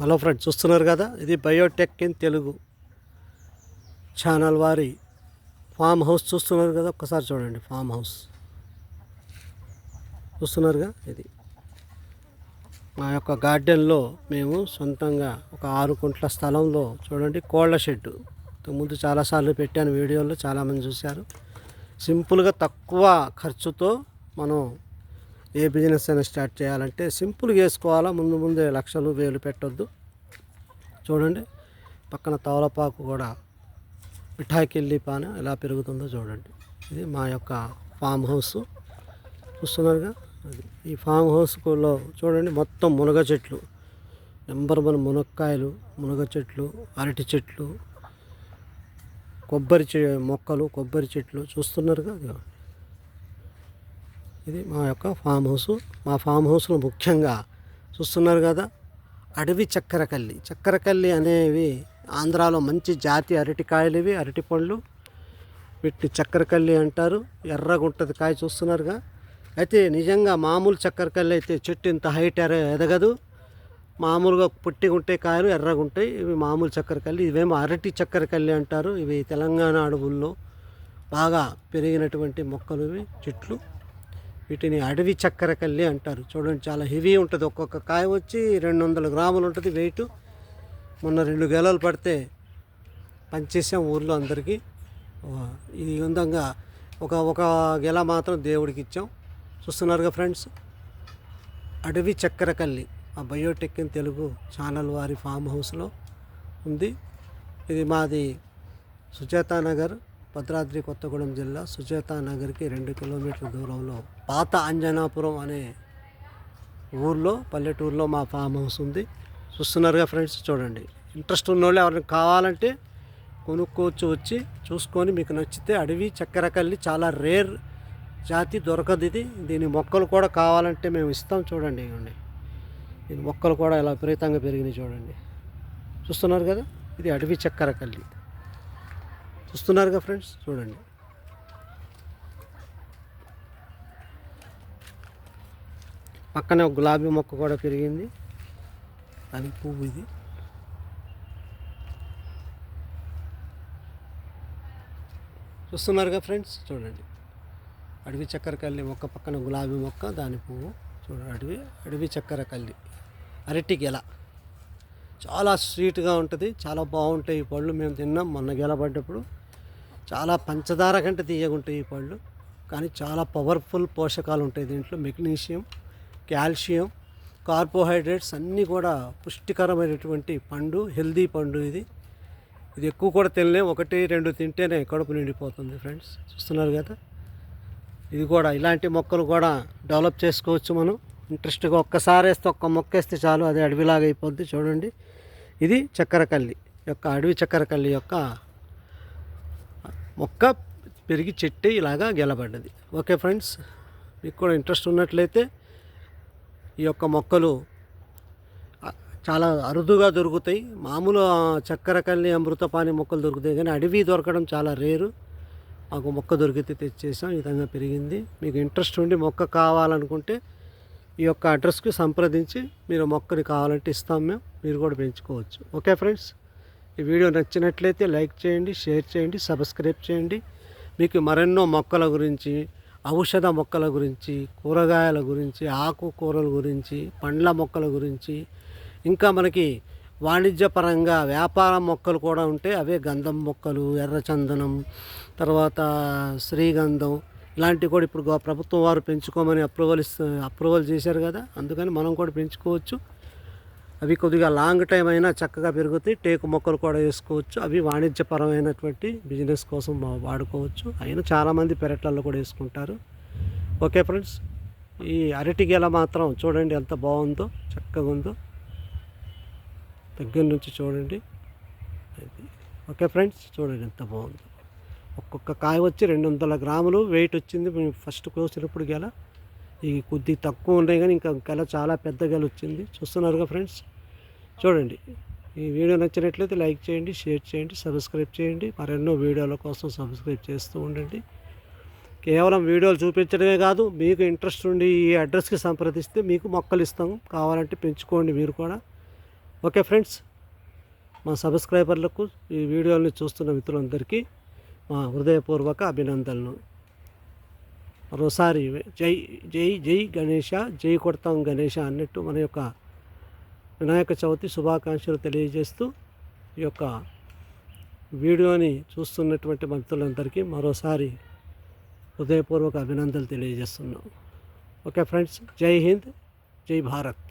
Hello friends చూస్తున్నారు కదా? ఇది బయోటెక్ ఇన్ తెలుగు ఛానల్ వారి ఫామ్ హౌస్. చూస్తున్నారు కదా? ఒక్కసారి చూడండి ఫామ్ హౌస్. చూస్తున్నారుగా? ఇది మా యొక్క గార్డెన్లో మేము సొంతంగా ఒక ఆరు కుంట్ల స్థలంలో చూడండి కోళ్ళ షెడ్డు. ముందు చాలాసార్లు పెట్టాను వీడియోలో చాలామంది చూశారు. సింపుల్గా తక్కువ ఖర్చుతో మనం ఏ బిజినెస్ అయినా స్టార్ట్ చేయాలంటే సింపుల్గా వేసుకోవాలా ముందు ముందే లక్షలు వేలు పెట్టొద్దు. చూడండి పక్కన తవలపాకు కూడా మిఠాయికెళ్ళి పాన ఎలా పెరుగుతుందో చూడండి. ఇది మా యొక్క ఫామ్ హౌస్. చూస్తున్నారుగా? అది ఈ ఫామ్ హౌస్లో చూడండి మొత్తం మునగ చెట్లు. నెంబర్ వన్ మునక్కాయలు మునగ చెట్లు అరటి చెట్లు కొబ్బరి చె మొక్కలు కొబ్బరి చెట్లు. చూస్తున్నారుగా? ఇది మా యొక్క ఫామ్ హౌస్. మా ఫామ్ హౌస్లో ముఖ్యంగా చూస్తున్నారు కదా అడవి చక్కెరకల్లి చక్కెరకల్లి అనేవి ఆంధ్రాలో మంచి జాతి అరటికాయలు ఇవి అరటి పండ్లు వీటిని చక్కెరకల్లి అంటారు. ఎర్రగుంటది కాయ చూస్తున్నారుగా. అయితే నిజంగా మామూలు చక్కెరకల్లి అయితే చెట్టు ఇంత హైట్ ఎర ఎదగదు. మామూలుగా పుట్టిగా కాయలు ఎర్రగుంటాయి. ఇవి మామూలు చక్కెరకల్లి ఇవేమో అరటి చక్కెరకల్లి అంటారు. ఇవి తెలంగాణ అడవుల్లో బాగా పెరిగినటువంటి మొక్కలు ఇవి చెట్లు. వీటిని అడవి చక్కెర కల్లి అంటారు. చూడండి చాలా హెవీ ఉంటుంది. ఒక్కొక్క కాయ వచ్చి రెండు వందల గ్రాములు ఉంటుంది వెయిట్ మొన్న రెండు గెలలు పడితే పనిచేసాం ఊర్లో అందరికీ. ఈ విధంగా ఒక ఒక గెల మాత్రం దేవుడికి ఇచ్చాం. చూస్తున్నారుగా ఫ్రెండ్స్ అడవి చక్కెర కల్లి ఆ బయోటెక్ ఇన్ తెలుగు ఛానల్ వారి ఫామ్ హౌస్లో ఉంది. ఇది మాది సుచేతా నగర్. భద్రాద్రి కొత్తగూడెం జిల్లా సుచేతా నగర్కి రెండు కిలోమీటర్ల దూరంలో పాత అంజనాపురం అనే ఊర్లో పల్లెటూరులో మా ఫామ్ హౌస్ ఉంది. చూస్తున్నారుగా ఫ్రెండ్స్ చూడండి. ఇంట్రెస్ట్ ఉన్న వాళ్ళు ఎవరైనా కావాలంటే కొనుక్కోవచ్చు వచ్చి చూసుకొని మీకు నచ్చితే అడవి చక్కెరకల్లి చాలా రేర్ జాతి దొరకదు ఇది. దీని మొక్కలు కూడా కావాలంటే మేము ఇస్తాం చూడండి ఇవ్వండి. ఇది మొక్కలు కూడా ఇలా విపరీతంగా పెరిగినాయి చూడండి. చూస్తున్నారు కదా? ఇది అడవి చక్కెరకల్లి చూస్తున్నారుగా ఫ్రెండ్స్? చూడండి. పక్కనే ఒక గులాబీ మొక్క కూడా పెరిగింది. దాని పువ్వు ఇది. చూస్తున్నారుగా ఫ్రెండ్స్? చూడండి. అడవి చక్కెర కల్లి మొక్క పక్కన గులాబీ మొక్క దాని పువ్వు. చూడండి అడవి అడవి చక్కెర కల్లి. అరటి గెల. చాలా స్వీట్గా ఉంటుంది చాలా బాగుంటాయి ఈ పళ్ళు. మేము తిన్నాం మొన్న గెల పడ్డప్పుడు. చాలా పంచదార కంటే తీయగుంటాయి ఈ పళ్ళు. కానీ చాలా పవర్ఫుల్ పోషకాలు ఉంటాయి దీంట్లో. మెగ్నీషియం కాల్షియం కార్బోహైడ్రేట్స్ అన్నీ కూడా పుష్టికరమైనటువంటి పండు హెల్దీ పండు ఇది. ఇది ఎక్కువ కూడా తినలేం. ఒకటి రెండు తింటేనే కడుపు నిండిపోతుంది ఫ్రెండ్స్. చూస్తున్నారు కదా? ఇది కూడా ఇలాంటి మొక్కలు కూడా డెవలప్ చేసుకోవచ్చు మనం. ఇంట్రెస్ట్గా ఒక్కసారి వేస్తే ఒక్క మొక్క వేస్తే చాలు. అది అడవిలాగా అయిపోద్ది. చూడండి. ఇది చక్కెరకల్లి యొక్క అడవి చక్కెరకల్లి యొక్క మొక్క పెరిగి చెట్టు ఇలాగా గెలబడ్డది. ఓకే ఫ్రెండ్స్ మీకు కూడా ఇంట్రెస్ట్ ఉన్నట్లయితే ఈ యొక్క మొక్కలు చాలా అరుదుగా దొరుకుతాయి. మామూలు చక్కెర కల్లి అమృతపాని మొక్కలు దొరుకుతాయి కానీ అడవి దొరకడం చాలా రేరు. మాకు మొక్క దొరికితే తెచ్చేసాం ఈ విధంగా పెరిగింది. మీకు ఇంట్రెస్ట్ ఉండి మొక్క కావాలనుకుంటే ఈ యొక్క అడ్రస్కి సంప్రదించి మీరు మొక్కని కావాలంటే ఇస్తాం మేము. మీరు కూడా పెంచుకోవచ్చు. Okay friends? ఈ వీడియో నచ్చినట్లయితే లైక్ చేయండి షేర్ చేయండి సబ్స్క్రైబ్ చేయండి. మీకు మరెన్నో మొక్కల గురించి ఔషధ మొక్కల గురించి కూరగాయల గురించి ఆకుకూరల గురించి పండ్ల మొక్కల గురించి ఇంకా మనకి వాణిజ్యపరంగా వ్యాపార మొక్కలు కూడా ఉంటే అవే గంధం మొక్కలు ఎర్రచందనం తర్వాత శ్రీగంధం ఇలాంటివి కూడా ఇప్పుడు ప్రభుత్వం వారు పెంచుకోమని అప్రూవల్ అప్రూవల్ చేశారు కదా అందుకని మనం కూడా పెంచుకోవచ్చు. అవి కొద్దిగా లాంగ్ టైం అయినా చక్కగా పెరుగుతాయి. టేకు మొక్కలు కూడా వేసుకోవచ్చు. అవి వాణిజ్యపరమైనటువంటి బిజినెస్ కోసం వాడుకోవచ్చు. అయినా చాలామంది పెరట్లలో కూడా వేసుకుంటారు. ఓకే ఫ్రెండ్స్ ఈ అరటి గెల మాత్రం చూడండి ఎంత బాగుందో చక్కగా ఉందో. దగ్గర నుంచి చూడండి. ఓకే ఫ్రెండ్స్ చూడండి ఎంత బాగుందో. ఒక్కొక్క కాయ వచ్చి రెండు వందల గ్రాములు. వెయిట్ వచ్చింది. మేము ఫస్ట్ కోసినప్పుడు గెల. ఈ కొద్ది తక్కువ ఉన్నాయి కానీ ఇంకా గల చాలా పెద్ద గల వచ్చింది. చూస్తున్నారుగా ఫ్రెండ్స్? చూడండి. ఈ వీడియో నచ్చినట్లయితే లైక్ చేయండి షేర్ చేయండి సబ్స్క్రైబ్ చేయండి. మరెన్నో వీడియోల కోసం సబ్స్క్రైబ్ చేస్తూ ఉండండి. కేవలం వీడియోలు చూపించడమే కాదు మీకు ఇంట్రెస్ట్ ఉండి ఈ అడ్రస్కి సంప్రదిస్తే మీకు మొక్కలు ఇస్తాము కావాలంటే పెంచుకోండి మీరు కూడా. Okay friends? మా సబ్స్క్రైబర్లకు ఈ వీడియోని చూస్తున్న మిత్రులందరికీ మా హృదయపూర్వక అభినందనలు. మరోసారి జై జై జై గణేష జై కొడతాం గణేష అన్నట్టు మన యొక్క వినాయక చవితి శుభాకాంక్షలు తెలియజేస్తూ ఈ యొక్క వీడియోని చూస్తున్నటువంటి భక్తులందరికీ మరోసారి హృదయపూర్వక అభినందనలు తెలియజేస్తున్నాం. ఓకే ఫ్రెండ్స్ జై హింద్ జై భారత్.